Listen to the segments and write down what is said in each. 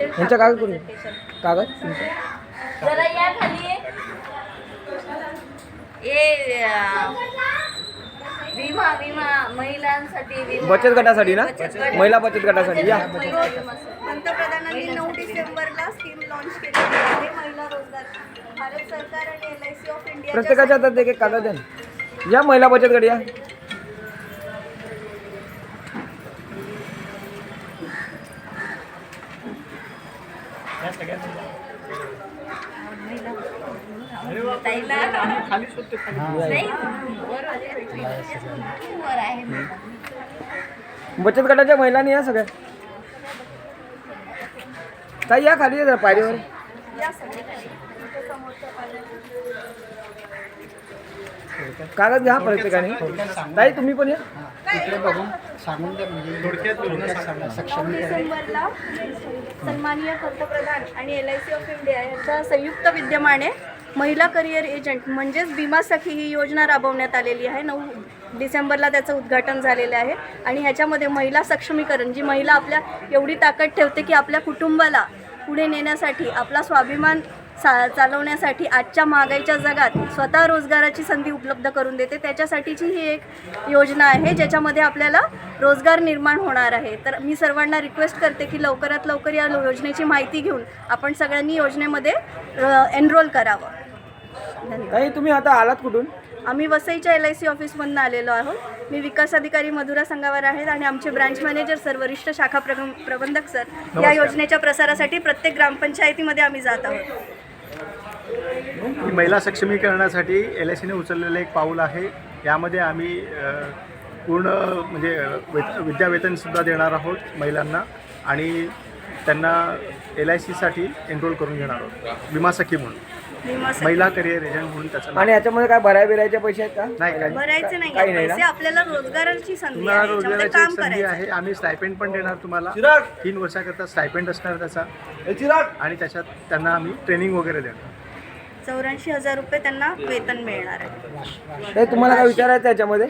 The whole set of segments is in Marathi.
यांच्या कागद करून. कागद? तुमचं जरा या खाली. ए अं, विमा विमा महिलांसाठी विमा बचत गटासाठी ना? बचत गट. महिला बचत गटासाठी. या. महिला विमा. पंतप्रधानांनी नऊ डिसेंबरला स्कीम लॉन्च आहे. महिला रोजगार भारत सरकार आणि L I C of India प्रत्येकाच्या हातात एक एक कागद ना. या महिला बचत गट या. ताईला नाही वर आहे. वर आहे बचत गटाच्या महिलांनी या सगळ्या ताई या खाली या जरा पायरीवर या सगळ्यांनी समोरच्या पाल्यात कागद घ्या प्रत्येकाने ताई तुम्ही पण या. तिकडे बघून सांगून द्या म्हणजे थोडक्यात सक्षम डिसेंबरला सन्माननीय पंतप्रधान आणि L I C of India यांच्या संयुक्त विद्यमाने महिला करिअर एजंट म्हणजेच बीमा सखी ही योजना राबवण्यात आलेली आहे. नऊ डिसेंबरला त्याचं उद्घाटन झालेलं आहे. आणि ह्याच्यामध्ये महिला सक्षमीकरण जी महिला आपल्या एवढी ताकद ठेवते की आपल्या कुटुंबाला पुढे नेण्यासाठी आपला स्वाभिमान चा चालवण्यासाठी आजच्या महागाईच्या जगात स्वतः रोजगाराची संधी उपलब्ध करून देते. त्याच्यासाठीची ही एक योजना आहे ज्याच्यामध्ये आपल्याला रोजगार निर्माण होणार आहे. तर मी सर्वांना रिक्वेस्ट करते की लवकरात लवकर या योजनेची माहिती घेऊन आपण सगळ्यांनी योजनेमध्ये एनरोल करावं. धन्यवाद. ताई तुम्ही आता आलात कुठून? आम्ही वसईच्या एल आय सी ऑफिसमधून आलेलो आहोत. मी विकास अधिकारी मधुरा संगावर आहेत आणि आमचे ब्रांच मॅनेजर सर वरिष्ठ शाखा प्रबंधक सर. या योजनेच्या प्रसारासाठी प्रत्येक ग्रामपंचायतीमध्ये आम्ही जात आहोत. ही महिला सक्षमीकरणासाठी एल आय सीने उचललेलं एक पाऊल आहे. यामध्ये आम्ही पूर्ण म्हणजे वेत विद्यावेतनसुद्धा देणार आहोत महिलांना आणि त्यांना एल आय सीसाठी एनरोल करून घेणार आहोत. विमा सखी म्हणून. महिला करिअर एजंट म्हणून त्याचं आणि याच्यामध्ये काय भराय बिरायचे पैसे आहेत का? नाही काही भरायचे नाही? आपल्याला रोजगाराची संधी आहे. आम्ही स्टायपेंड पण देणार तुम्हाला. तीन वर्षाकरता स्टायपेंड असणार त्याचा. आणि त्याच्यात त्यांना आम्ही ट्रेनिंग वगैरे देणार. चौऱ्याऐंशी हजार रुपये त्यांना वेतन मिळणार आहे. तुम्हाला काय विचारायचं आहे याच्यामध्ये?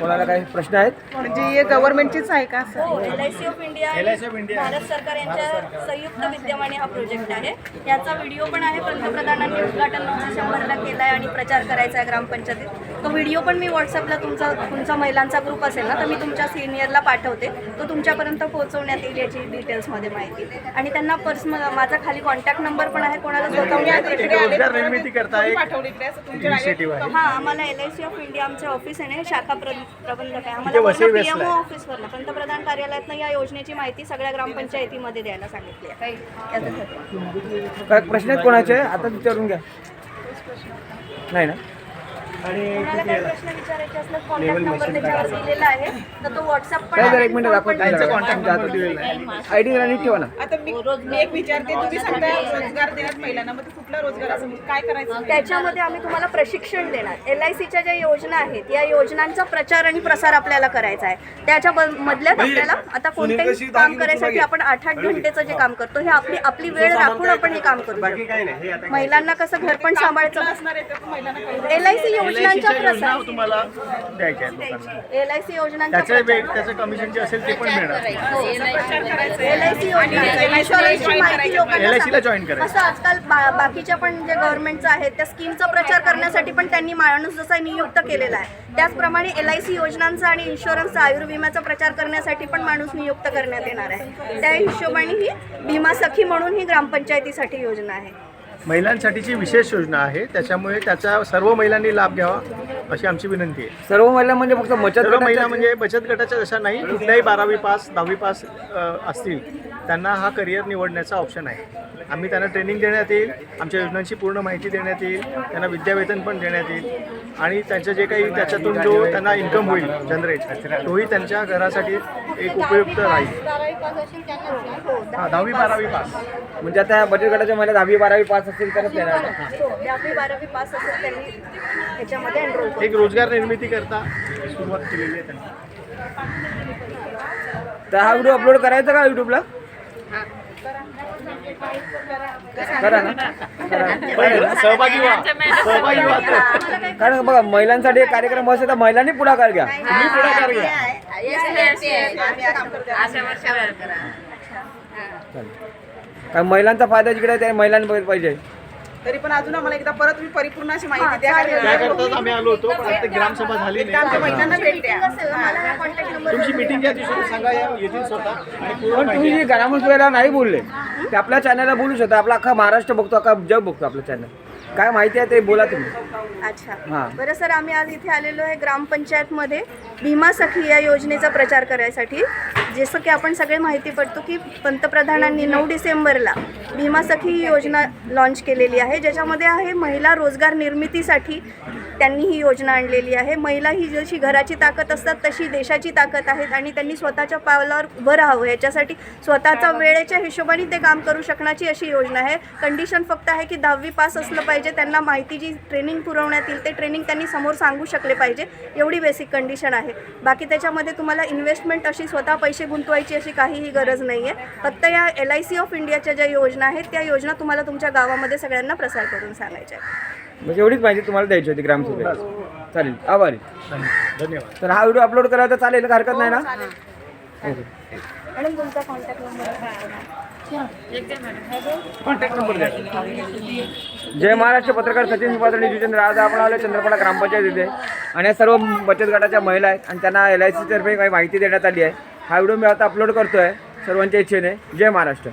कोणाला काही प्रश्न आहेत? म्हणजे हे गव्हर्नमेंटचीच आहे का असं? हो L I C of India आणि भारत सरकार यांच्या संयुक्त विद्यमाने हा प्रोजेक्ट आहे. याचा व्हिडिओ पण आहे पंतप्रधानांनी उद्घाटन नऊ डिसेंबरला केला आहे आणि प्रचार करायचा आहे ग्रामपंचायतीत. तो व्हिडिओ पण मी व्हॉट्सअपला तुमचा तुमचा महिलांचा ग्रुप असेल ना तर मी तुमच्या सिनियरला पाठवते. तो तुमच्यापर्यंत पोहोचवण्यात येईल याची डिटेल्समध्ये माहिती. आणि त्यांना पर्सनल माझा खाली कॉन्टॅक्ट नंबर पण आहे कोणाला स्वतः हा आम्हाला L I C of India आमचे ऑफिस आहे ना शाखा प्र- प्रबंधक आहे. आम्हाला पीएमओ आहे. ऑफिसवरनं पंतप्रधान कार्यालयातनं या योजनेची माहिती सगळ्या ग्रामपंचायतीमध्ये द्यायला सांगितली आहे. प्रश्न आहेत कोणाचे? आता विचारून घ्या. नाही ना? कोणाला काही प्रश्न विचारायचे असल्यास कॉन्टॅक्ट नंबर त्याच्यावर दिलेला आहे तर तो व्हॉट्सअप पण काय जरा आहे, एक मिनिट फोन दाखवा पण त्यांचा आहे. कॉन्टॅक्ट हातात दिलेला आहे. आय डी नीट ठेवा ना. आता मी मी एक विचारते तुम्ही सांगता रोजगार देण्यात महिलांना मग ते कुठला रोजगार असं म्हणजे काय करायचं? त्याच्यामध्ये आम्ही तुम्हाला प्रशिक्षण देणार. एल आय सीच्या ज्या योजना आहेत या योजनांचा प्रचार आणि प्रसार आपल्याला करायचा आहे. त्याच्या मधल्यात आपल्याला आता कोणतेही काम करायसाठी आपण आठ आठ घंटेचं जे काम करतो हे आपली आपली वेळ राखून आपण हे काम करू महिलांना कसं घर पण सांभाळायचं. असणार आहे तर महिलांना काही एल आय सी योजनांचा योजना प्रसार. तुम्हाला द्यायच्या आहेत लोकांना. एल आय सी योजनांचा त्याचे वेट त्याचं कमिशन जे असेल ते पण मिळणार. एल आय सी माहिती लोकांना LIC ला join करायचं. कसं आजकाल बा- बाकीच्या पण जे गव्हर्नमेंटचं आहे त्या स्कीमचा प्रचार करण्यासाठी पण त्यांनी माणूस जसा नियुक्त केलेला आहे. त्याचप्रमाणे एल आय सी योजनांचा आणि इन्शुरन्सचा आयुर्विम्याचा प्रचार करण्यासाठी पण माणूस नियुक्त करण्यात येणार आहे. त्या हिशोबाने ही भीमा सखी म्हणून ही ग्रामपंचायतीसाठी योजना आहे. महिलांसाठीची विशेष योजना आहे. त्याच्यामुळे त्याचा सर्व महिलांनी लाभ घ्यावा अशी आमची विनंती आहे. सर्व महिला म्हणजे फक्त बचत सर्व महिला म्हणजे बचत गटाच्या जशा नाही कुठल्याही बारावी पास दहावी पास अ, असतील त्यांना हा करिअर निवडण्याचा ऑप्शन आहे. आम्ही त्यांना ट्रेनिंग देण्यात येईल आमच्या योजनांची पूर्ण माहिती देण्यात येईल त्यांना विद्यावेतन पण देण्यात येईल आणि त्यांचं जे काही त्याच्यातून जो त्यांना इन्कम होईल जनरेट तोही त्यांच्या घरासाठी एक उपयुक्त राहील. हां दहावी बारावी पास. म्हणजे आता बचत गटाच्या महिला दहावी बारावी पास असतील तरच देणार का? हो दहावी बारावी पास असेल त्यांनी याच्यामध्ये एनरोल एक रोजगार निर्मिती करता सुरुवात केलेली आहे त्यांनी. तर हा व्हिडिओ अपलोड करायचा का युट्यूबला? करा ना. करा. ना. सहभागी व्हा. सहभागी व्हा. कारण बघा महिलांसाठी एक कार्यक्रम असेल तर महिलांनी पुढाकार घ्या. तुम्ही पुढाकार घ्या. कारण महिलांचा फायदा जिकडे आहे, त्या महिलांना पाहिजे. तरी पण अजून आम्हाला एकदा परत तुम्ही परिपूर्ण अशी माहिती द्या. त्याकरताच आम्ही आलो होतो पण आता ग्रामसभा झाली आमच्या महिलांना भेट द्या. कॉन्टॅक्ट नंबर तुमची मिटिंग ज्या दिवशी सांगा येतील स्वतः. पण तुम्ही जे ग्रामसभेला नाही बोलले ते आपल्या चॅनलला बोलू शकता. आपला अख्खा महाराष्ट्र बघतो अख्खा जग बघतो आपलं चॅनल काय माहिती आहे ते बोला तुम्ही. अच्छा. हां. बरं सर आम्ही आज इथे आलेलो आहे ग्रामपंचायतमध्ये भीमा सखी या योजनेचा प्रचार करायसाठी. जसं की आपण सगळे माहिती पडतो की पंतप्रधानांनी नऊ डिसेंबरला भीमा सखी ही योजना लॉन्च केलेली आहे. ज्याच्यामध्ये आहे महिला रोजगार निर्मितीसाठी त्यांनी ही योजना आणलेली आहे. महिला ही जशी घराची ताकद असतात तशी देशाची ताकद आहेत आणि त्यांनी स्वतःच्या पावलावर उभं राहावं. याच्यासाठी स्वतःचा वेळेच्या हिशोबाने ते काम करू शकण्याची अशी योजना आहे. कंडिशन फक्त आहे की दहावी पास असलं पाहिजे. त्यांना माहिती जी ट्रेनिंग पुरवण्यात येईल ते ट्रेनिंग त्यांनी समोर सांगू शकले पाहिजे. एवढी बेसिक कंडिशन आहे. बाकी त्याच्यामध्ये तुम्हाला इन्व्हेस्टमेंट अशी स्वतः पैसे गुंतवायची अशी काहीही गरज नाही आहे फक्त या एल आय सी ऑफ इंडियाच्या ज्या योजना आहेत त्या योजना तुम्हाला तुमच्या गावामध्ये सगळ्यांना प्रसार करून सांगायच्या आहेत. म्हणजे एवढीच माहिती तुम्हाला द्यायची होती ग्रामसभेत. चालेल. आभारी. धन्यवाद. तर हा व्हिडिओ अपलोड करायला तर चालेल का हरकत नाही ना? ओके. मॅडम तुमचा कॉन्टॅक्ट नंबर कॉन्टॅक्ट नंबर द्या. जय महाराष्ट्र पत्रकार सचिन सुपात्र जितेंद्र. आज आपण आलो चंद्रपाडा ग्रामपंचायत इथे. आणि या सर्व बचत गटाच्या महिला आहेत आणि त्यांना एल आय सीतर्फे काही माहिती देण्यात आली आहे. हा व्हिडिओ मी आता अपलोड करतो आहे सर्वांच्या इच्छेने. जय महाराष्ट्र.